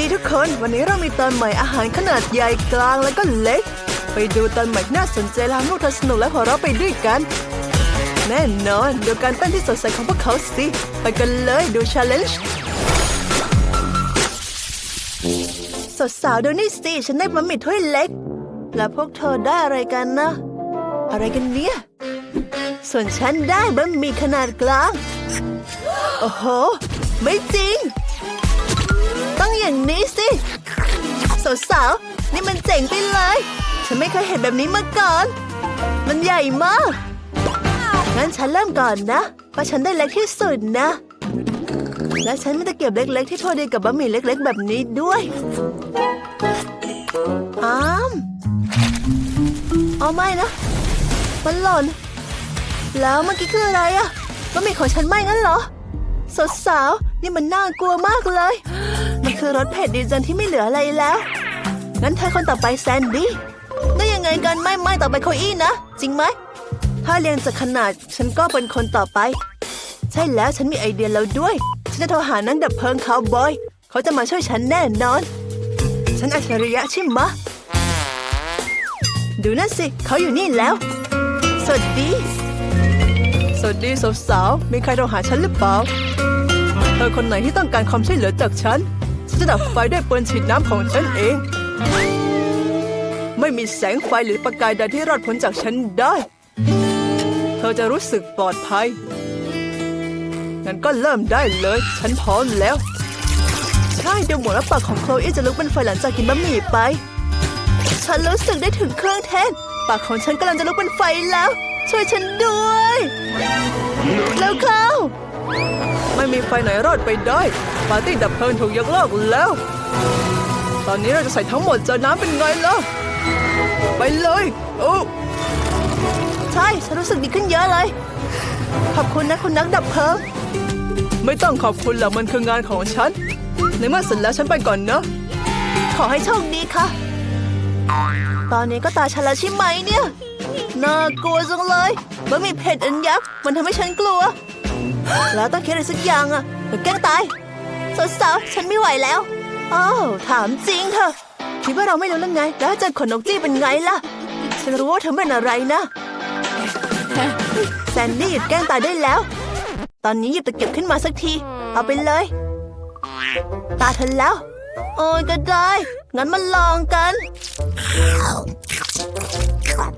ดีทุกคน วันนี้เรามีตอนใหม่อาหารขนาดใหญ่กลางแล้วก็เล็ก ไปดูตอนใหม่น่าสนใจแล้วพวกเธอสนุกและหัวเราะไปด้วยกัน แน่นอนดูการเต้นที่สดใสของพวกเขาสิ ไปกันเลยดูชาเลนจ์สดสาวดูนี่สิ ฉันได้บะหมี่ถ้วยเล็ก แล้วพวกเธอได้อะไรกันนะ อะไรกันเนี่ย ส่วนฉันได้บะหมี่ขนาดกลาง โอ้โห ไม่จริง ต้องอย่างนี้สิสาวๆนี่มันเจ๋งไปเลย ฉันไม่เคยเห็นแบบนี้มาก่อน มันใหญ่มาก งั้นฉันเริ่มก่อนนะเพราะฉันได้เล็กที่สุดนะ และฉันมีตะเกียบเล็ก ๆ ที่พอดีกับบะหมี่เล็ก ๆ แบบนี้ด้วยอ้ามเอาไม่นะ มันหล่น แล้วเมื่อกี้คืออะไรอะบะหมี่ของฉันไหม่งั้นเหรอสาวๆนี่มันน่ากลัวมากเลย คือรสเผ็ดดีจนที่ไม่เหลืออะไรแล้ว งั้นเธอคนต่อไปแซนดี้ได้ยังไงกันไม่ไม่ต่อไปโคอี้นะ จริงไหม ถ้าเรียงจากขนาดฉันก็เป็นคนต่อไป ใช่แล้วฉันมีไอเดียแล้วด้วย ฉันจะโทรหานักดับเพลิงคาวบอย เขาจะมาช่วยฉันแน่นอน ฉันอัจฉริยะใช่ไหมดูนั่นสิ เขาอยู่นี่แล้ว สวัสดี สวัสดีสาวๆมีใครโทรหาฉันหรือเปล่า เธอคนไหนที่ต้องการความช่วยเหลือจากฉัน ฉันจะดับไฟด้วยปืนฉีดน้ำของฉันเอง ไม่มีแสงไฟหรือประกายใดที่รอดพ้นจากฉันได้ เธอจะรู้สึกปลอดภัย งั้นก็เริ่มได้เลย ฉันพร้อมแล้ว ใช่ดูเหมือนว่าปากของโคลอี้จะลุกเป็นไฟหลังจากกินบะหมี่ไป ฉันรู้สึกได้ถึงเครื่องเทศ ปากของฉันกำลังจะลุกเป็นไฟแล้ว ช่วยฉันด้วย แล้วเข้า ไม่มีไฟไหนรอดไปได้ ปาร์ตี้ดับเพลิงถูกยกเลิกแล้ว ตอนนี้เราจะใส่ทั้งหมดเจอน้ำเป็นไงล่ะ ไปเลยโอ้ใช่ ฉันรู้สึกดีขึ้นเยอะเลย ขอบคุณนะคุณนักดับเพลิง ไม่ต้องขอบคุณหรอกมันคืองานของฉัน ในเมื่อเสร็จแล้วฉันไปก่อนนะขอให้โชคดีค่ะ ตอนนี้ก็ตาฉันแล้วใช่ไหมเนี่ย น่ากลัวจังเลยบะหมี่เผ็ดอันยักษ์มันทำให้ฉันกลัว แล้วต้องคิดอะไรสักอย่างอะแกล้งตายสาวๆฉันไม่ไหวแล้วอ้าวถามจริงเถอะคิดว่าเราไม่รู้เรื่องไง แล้วเจอขนนกจี้เป็นไงล่ะ ฉันรู้ว่าเธอเป็นอะไรนะแซนดี้หยุดแกล้งตายได้แล้ว ตอนนี้หยิบตะเกียบขึ้นมาสักที เอาไปเลย ตาเธอแล้ว โอ้ยก็ได้ งั้นมาลองกัน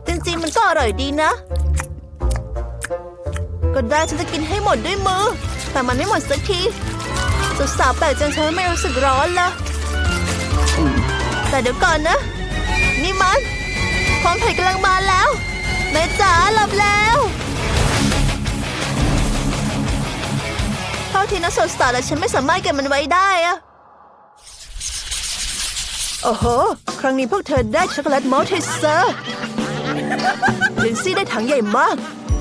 จริงๆมันก็อร่อยดีนะ ก็ได้ฉันจะกินให้หมดด้วยมือ แต่มันไม่หมดสักทีสาวๆแปลกจังฉันไม่รู้สึกร้อนละแต่เดี๋ยวก่อนนะ นี่มันความเผ็ดกำลังมาแล้วแม่จ๋าหลับแล้วเท่าที่นะสดสาวและฉันไม่สามารถเก็บมันไว้ได้อะโอ้โห ครั้งนี้พวกเธอได้ช็อกโกแลตมอลเทเซอร์ลินซี่ได้ถังใหญ่มาก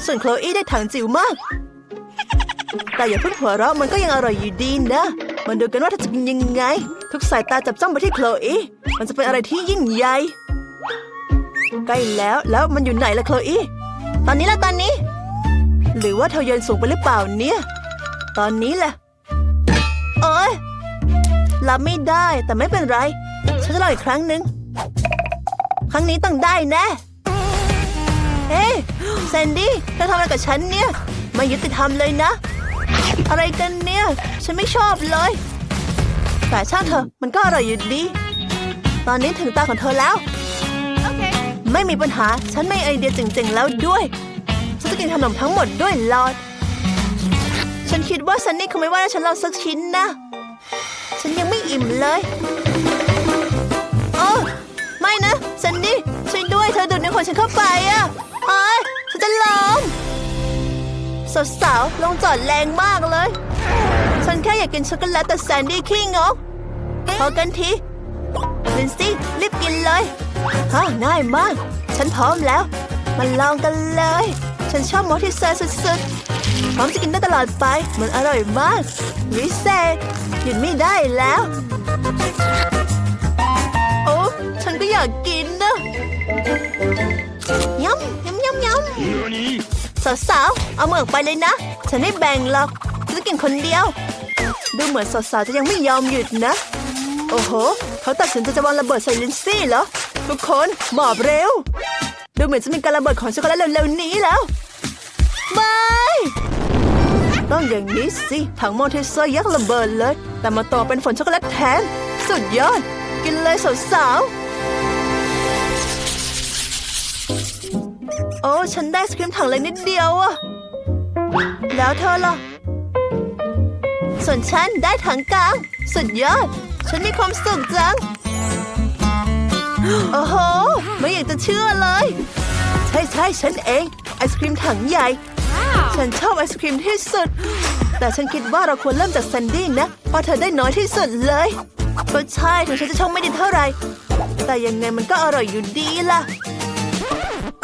ส่วนโคลอี้ได้ถังจิ๋วมาก แต่อย่าเพิ่งหัวเราะมันก็ยังอร่อยอยู่ดีนะ มันดูกันว่าเธอจะเป็นยังไง ทุกสายตาจับจ้องไปที่โคลอี้มันจะเป็นอะไรที่ยิ่งใหญ่ใกล้แล้วแล้วมันอยู่ไหนล่ะโคลอี้ตอนนี้ละตอนนี้ หรือว่าเธอโยนสูงไปหรือเปล่าเนี่ย ตอนนี้แหละโอ้ยรับไม่ได้แต่ไม่เป็นไร ฉันจะลองอีกครั้งหนึ่งครั้งนี้ต้องได้แน่ เฮ้ยแซนดี้เธอทำอะไรกับฉันเนี่ยไม่ยุติธรรมเลยนะ อะไรกันเนี่ย ฉันไม่ชอบเลย แต่ช่างเถอะมันก็อร่อยอยู่ดี ตอนนี้ถึงตาของเธอแล้ว ไม่มีปัญหาฉันไม่ไอเดียเจ๋งๆแล้วด้วย ฉันจะกินขนมทั้งหมดด้วยหลอด ฉันคิดว่าซันนี่คงไม่ว่าให้ฉันลองสักชิ้นนะ ฉันยังไม่อิ่มเลยโอ้ไม่นะซันนี่ช่วยด้วยเธอดูดเนื้อของฉันเข้าไปอะ โอ้ยฉันจะล้มสาวๆลงจอดแรงมากเลย ฉันแค่อยากกินช็อกโกแลตแต่แซนดี้ขี้งกพอกันทีลินซี่รีบกินเลยฮะง่ายมาก ฉันพร้อมแล้ว มาลองกันเลย ฉันชอบมอที่เซอร์สุดๆพร้อมจะกินได้ตลอดไป มันอร่อยมากวิเศษหยุดไม่ได้แล้ว โอ้ฉันก็อยากกินนะ ยำยำยำยำสาวๆเอามือออกไปเลยนะ ฉันไม่แบ่งหรอกฉันจะกินคนเดียว ดูเหมือนสาวๆจะยังไม่ยอมหยุดนะ โอ้โห เขาตัดสินใจจะวางระเบิดใส่ลินซี่เหรอ ทุกคนหมอบเร็ว ดูเหมือนจะมีการระเบิดของช็อกโกแลตเร็วๆนี้แล้วไม่ต้องอย่างนี้สิถังโมเทสเซอร์ยักษ์ระเบิดเลย แต่มาต่อเป็นฝนช็อกโกแลตแทน สุดยอด กินเลยสาวๆ อ้ฉันได้ไอศครีมถังเล็กนิดเดียวอะแล้วเธอล่ะ ส่วนฉันได้ถังกลาง สุดยอด ฉันมีความสุขจัง โอ้โห ไม่อยากจะเชื่อเลย ใช่ใช่ฉันเอง ไอศครีมถังใหญ่ ฉันชอบไอศครีมที่สุด แต่ฉันคิดว่าเราควรเริ่มจากแซนดี้นะ เพราะเธอได้น้อยที่สุดเลยก็ใช่ถึงฉันจะชอบไม่ดีเท่าไหร่ แต่ยังไงมันก็อร่อยอยู่ดีล่ะ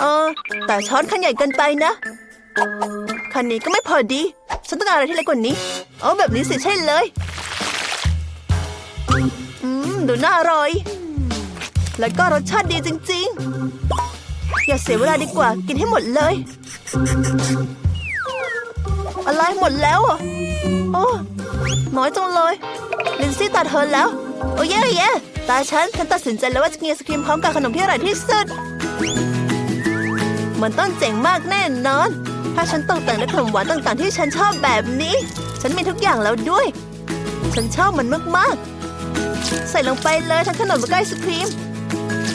เออ แต่ช้อนคันใหญ่เกินไปนะคันนี้ก็ไม่พอดี ฉันต้องการอะไรที่เล็กกว่านี้ เอาแบบนี้สิใช่เลย อืม ดูน่าอร่อย แล้วก็รสชาติดีจริง ๆ อย่าเสียเวลาดีกว่า กินให้หมดเลย อะไรหมดแล้วอะโอ้น้อยจังเลย ลินซี่ตัดเธอแล้ว โอ้เย่เย่ตาฉัน ฉันตัดสินใจแล้วว่าจะกินไอศครีมพร้อมกับขนมที่อร่อยที่สุด มันต้องเจ๋งมากแน่นอน ถ้าฉันตกแต่งด้วยขนมหวานต่างๆที่ฉันชอบแบบนี้ ฉันมีทุกอย่างแล้วด้วย ฉันชอบมันมากๆ ใส่ลงไปเลยทั้งขนมและไอศครีม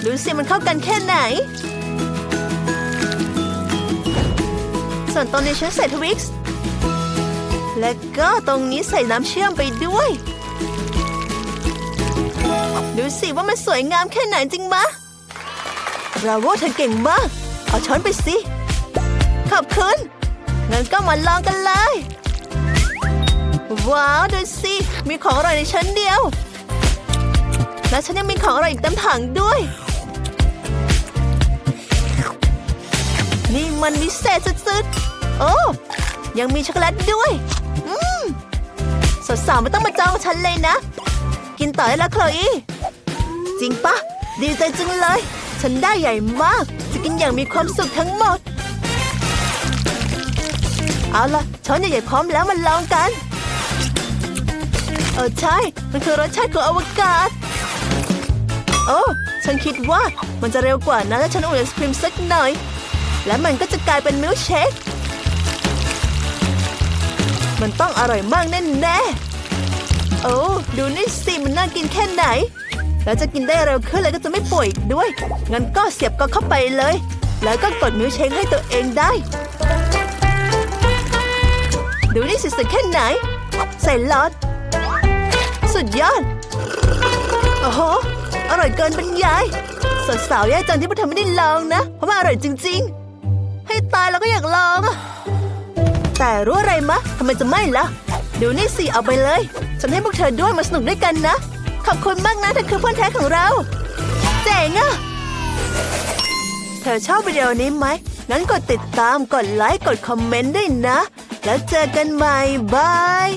ดูสิมันเข้ากันแค่ไหน ส่วนตรงนี้ฉันใส่ทวิกซ์และก็ตรงนี้ใส่น้ำเชื่อมไปด้วย ดูสิว่ามันสวยงามแค่ไหนจริงมะบราโวเธอเก่งมาก เอาช้อนไปสิ ขอบคุณ งั้นก็มาลองกันเลย ว้าว ดูสิ มีของอร่อยในชั้นเดียว และฉันยังมีของอร่อยอีกเต็มถังด้วย นี่มันวิเศษสุดๆ โอ้ยังมีช็อกโกแลตด้วย อืมสาวๆไม่ต้องมาจองฉันเลยนะ กินต่อได้แล้วโคลอีจริงปะ ดีใจจังเลย ฉันได้ใหญ่มาก จะกินอย่างมีความสุขทั้งหมด เอาล่ะช้อนใหญ่ๆพร้อมแล้วมาลองกัน เออใช่ มันคือรสชาติของอวกาศ โอ้ฉันคิดว่ามันจะเร็วกว่านะถ้าฉันอุ่นไอศครีมสักหน่อย และมันก็จะกลายเป็นมิลค์เชค มันต้องอร่อยมากแน่แน่ๆโอ้ดูนี่สิมันน่ากินแค่ไหน แล้วจะกินได้เร็วขึ้นแล้วก็จะไม่ป่วยอีกด้วย งั้นก็เสียบก็เข้าไปเลย แล้วก็กดมิลค์เชคให้ตัวเองได้ ดูนี่สิสุดแค่ไหน ใส่ลอด สุดยอด โอ้โห อร่อยเกินบรรยายสาวๆแย่จังที่พวกเธอไม่ได้ลองนะ เพราะว่าอร่อยจริง ๆ ให้ตายแล้วก็อยากลองอะแต่รู้อะไรมะทำไมจะไม่ล่ะ ดูนี่สิเอาไปเลย ฉันให้พวกเธอด้วยมาสนุกด้วยกันนะ ขอบคุณมากนะเธอคือเพื่อนแท้ของเรา เจ๋งอะเธอชอบวิดีโอนี้ไหม งั้นกดติดตาม กดไลค์ กดคอมเมนต์ด้วยนะ แล้วเจอกันใหม่บาย